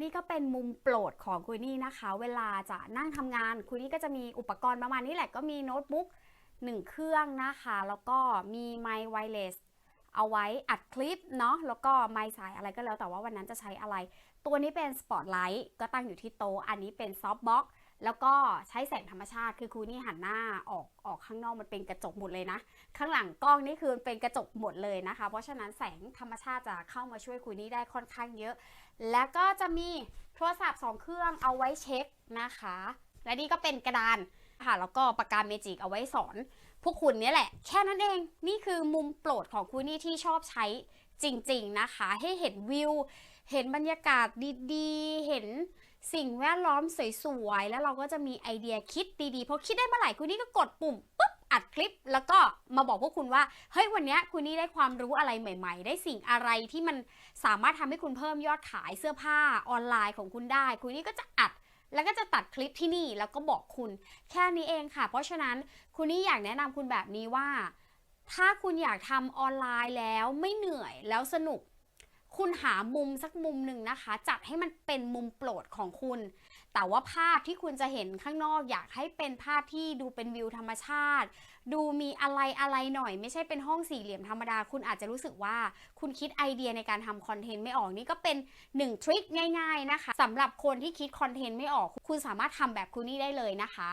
นี่ก็เป็นมุมโปรดของคุณนี่นะคะ เวลาจะนั่งทำงานคุณนี่ก็จะมีอุปกรณ์ประมาณนี้แหละก็มีโน้ตบุ๊กหนึ่งเครื่องนะคะ แล้วก็มีไมค์ไวเลสเอาไว้อัดคลิปเนาะแล้วก็ไมค์สายอะไรก็แล้วแต่ว่าวันนั้นจะใช้อะไร ตัวนี้เป็นสปอตไลท์ก็ตั้งอยู่ที่โต๊ะอันนี้เป็นซอฟต์บ็อก แล้วก็ใช้แสงธรรมชาติคือคุณนี่หันหน้าออกออกข้างนอกมันเป็นกระจกหมดเลยนะ ข้างหลังกล้องนี่คือเป็นกระจกหมดเลยนะคะ เพราะฉะนั้นแสงธรรมชาติจะเข้ามาช่วยคุณนี่ได้ค่อนข้างเยอะ แล้วก็จะมีโทรศัพท์สองเครื่องเอาไว้เช็คนะคะ และนี่ก็เป็นกระดานค่ะแล้วก็ปากกาเมจิกเอาไว้สอน พวกคุณนี่แหละ แค่นั้นเองนี่คือมุมโปรดของคุณนี่ที่ชอบใช้จริง ๆนะคะ ให้เห็นวิว เห็นบรรยากาศดีๆ เห็น สิ่งแวดล้อมสวยๆ แล้วเราก็จะมีไอเดียคิดดีๆ พอคิดได้เมื่อไหร่คุณนี่ก็กดปุ่มปุ๊บอัดคลิป แล้วก็มาบอกพวกคุณว่า เฮ้ยวันนี้คุณนี่ได้ความรู้อะไรใหม่ ๆ ได้สิ่งอะไรที่มันสามารถทำให้คุณเพิ่มยอดขายเสื้อผ้าออนไลน์ของคุณได้ คุณนี่ก็จะอัดแล้วก็จะตัดคลิปที่นี่แล้วก็บอกคุณ แค่นี้เองค่ะ เพราะฉะนั้นคุณนี่อยากแนะนำคุณแบบนี้ว่า ถ้าคุณอยากทำออนไลน์แล้วไม่เหนื่อยแล้วสนุก คุณหามุมสักมุมหนึ่งนะคะ จัดให้มันเป็นมุมโปรดของคุณ แต่ว่าภาพที่คุณจะเห็นข้างนอกอยากให้เป็นภาพที่ดูเป็นวิวธรรมชาติ ดูมีอะไรอะไรหน่อย ไม่ใช่เป็นห้องสี่เหลี่ยมธรรมดา คุณอาจจะรู้สึกว่าคุณคิดไอเดียในการทำคอนเทนต์ไม่ออกนี่ก็เป็นหนึ่งทริคง่าย ๆนะคะสำหรับคนที่คิดคอนเทนต์ไม่ออก คุณสามารถทำแบบคุณนี่ได้เลยนะคะ